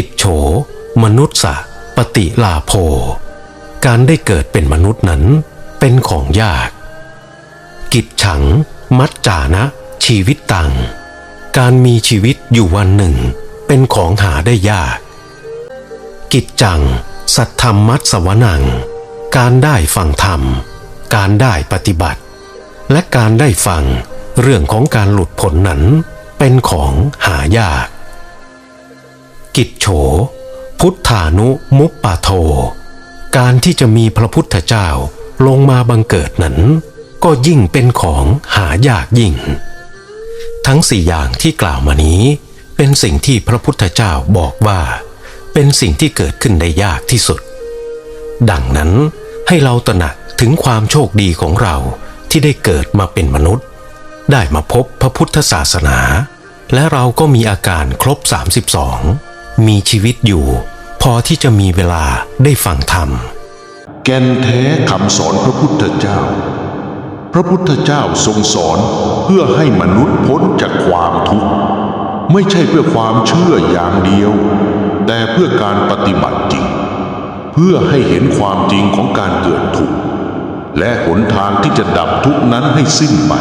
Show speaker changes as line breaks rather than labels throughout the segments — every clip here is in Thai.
กิจโฉ มนุษย์สะปฏิลาโภ การได้เกิดเป็นมนุษย์นั้นเป็นของยาก กิจฉัง มัจจานะ ชีวิตตัง การมีชีวิตอยู่วันหนึ่ง เป็นของหาได้ยาก กิจจัง สัทธรรมมัตสวนัง การได้ฟังธรรม การได้ปฏิบัติ และการได้ฟังเรื่องของการหลุดพ้นนั้นเป็นของหายาก กิจโฉ พุทธานุมุปปาโท การที่จะมีพระพุทธเจ้าลงมาบังเกิดนั้นก็ยิ่งเป็นของหายากยิ่ง ทั้งสี่อย่างที่กล่าวมานี้ เป็นสิ่งที่พระพุทธเจ้าบอกว่า เป็นสิ่งที่เกิดขึ้นได้ยากที่สุด ดังนั้นให้เราตระหนักถึงความโชคดีของเราที่ได้เกิดมาเป็นมนุษย์ ได้มาพบพระพุทธศาสนา และเราก็มีอาการครบ 32 มีชีวิตอยู่ พอที่จะมีเวลาได้ฟังธรรม
แก่นแท้คำสอนพระพุทธเจ้า พระพุทธเจ้าทรงสอนเพื่อให้มนุษย์พ้นจากความทุกข์ ไม่ใช่เพื่อความเชื่ออย่างเดียว แต่เพื่อการปฏิบัติจริง เพื่อให้เห็นความจริงของการเกิดทุกข์และหนทางที่จะดับทุกข์นั้นให้สิ้นไป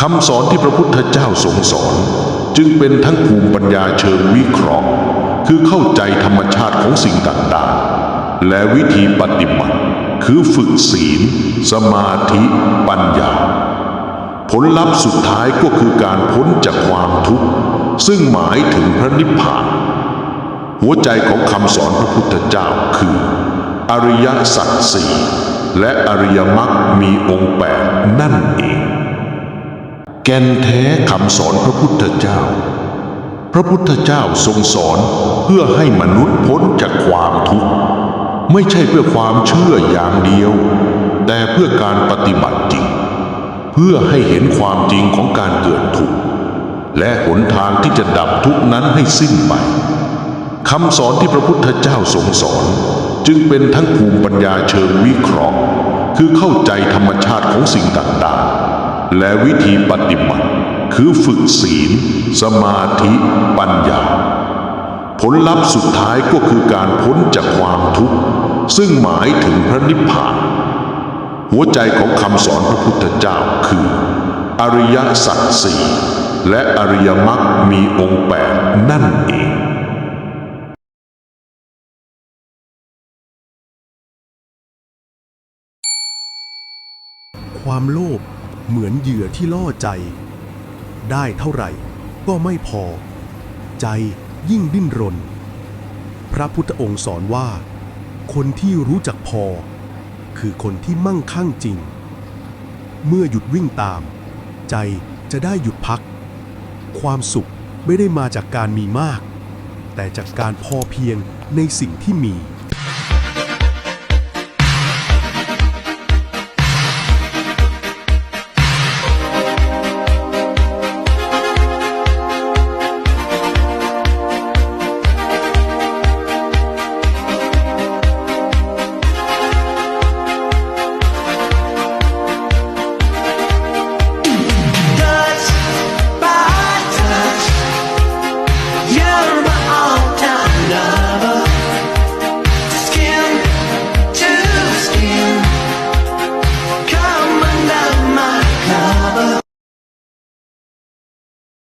คำสอนที่พระพุทธเจ้าทรงสอน จึงเป็นทั้งภูมิปัญญาเชิงวิเคราะห์ คือเข้าใจธรรมชาติของสิ่งต่างๆ และวิธีปฏิบัติ คือฝึกศีล สมาธิปัญญา ผลลัพธ์สุดท้ายก็คือการพ้นจากความทุกข์ ซึ่งหมายถึงพระนิพพาน หัวใจของคำสอนพระพุทธเจ้าคือ อริยสัจสี่และอริยมรรคมีองค์แปดนั่นเอง แก่นแท้คำสอนพระพุทธเจ้า ระพุทธเจ้าทรงสอนเพื่อให้มนุษย์พ้นจากความทุกข์ ไม่ใช่เพื่อความเชื่ออย่างเดียว แต่เพื่อการปฏิบัติจริง เพื่อให้เห็นความจริงของการเกิดทุกข์และหนทางที่จะดับทุกข์นั้นให้สิ้นไปคำสอนที่พระพุทธเจ้าทรงสอน จึงเป็นทั้งภูมิปัญญาเชิงวิเคราะห์ คือเข้าใจธรรมชาติของสิ่งต่างๆ และวิธีปฏิบัติ คือฝึกศีล สมาธิปัญญา ผลลัพธ์สุดท้ายก็คือการพ้นจากความทุกข์ ซึ่งหมายถึงพระนิพพาน หัวใจของคำสอนพระพุทธเจ้าคือ อริยสัจสี่และอริยมรรคมีองค์แปดนั่นเอง
ความโลภเหมือนเหยื่อที่ล่อใจ ได้เท่าไหร่ ก็ไม่พอ ใจยิ่งดิ้นรน พระพุทธองค์สอนว่า คนที่รู้จักพอ คือคนที่มั่งคั่งจริง เมื่อหยุดวิ่งตาม ใจจะได้หยุดพัก ความสุขไม่ได้มาจากการมีมาก แต่จากการพอเพียงในสิ่งที่มี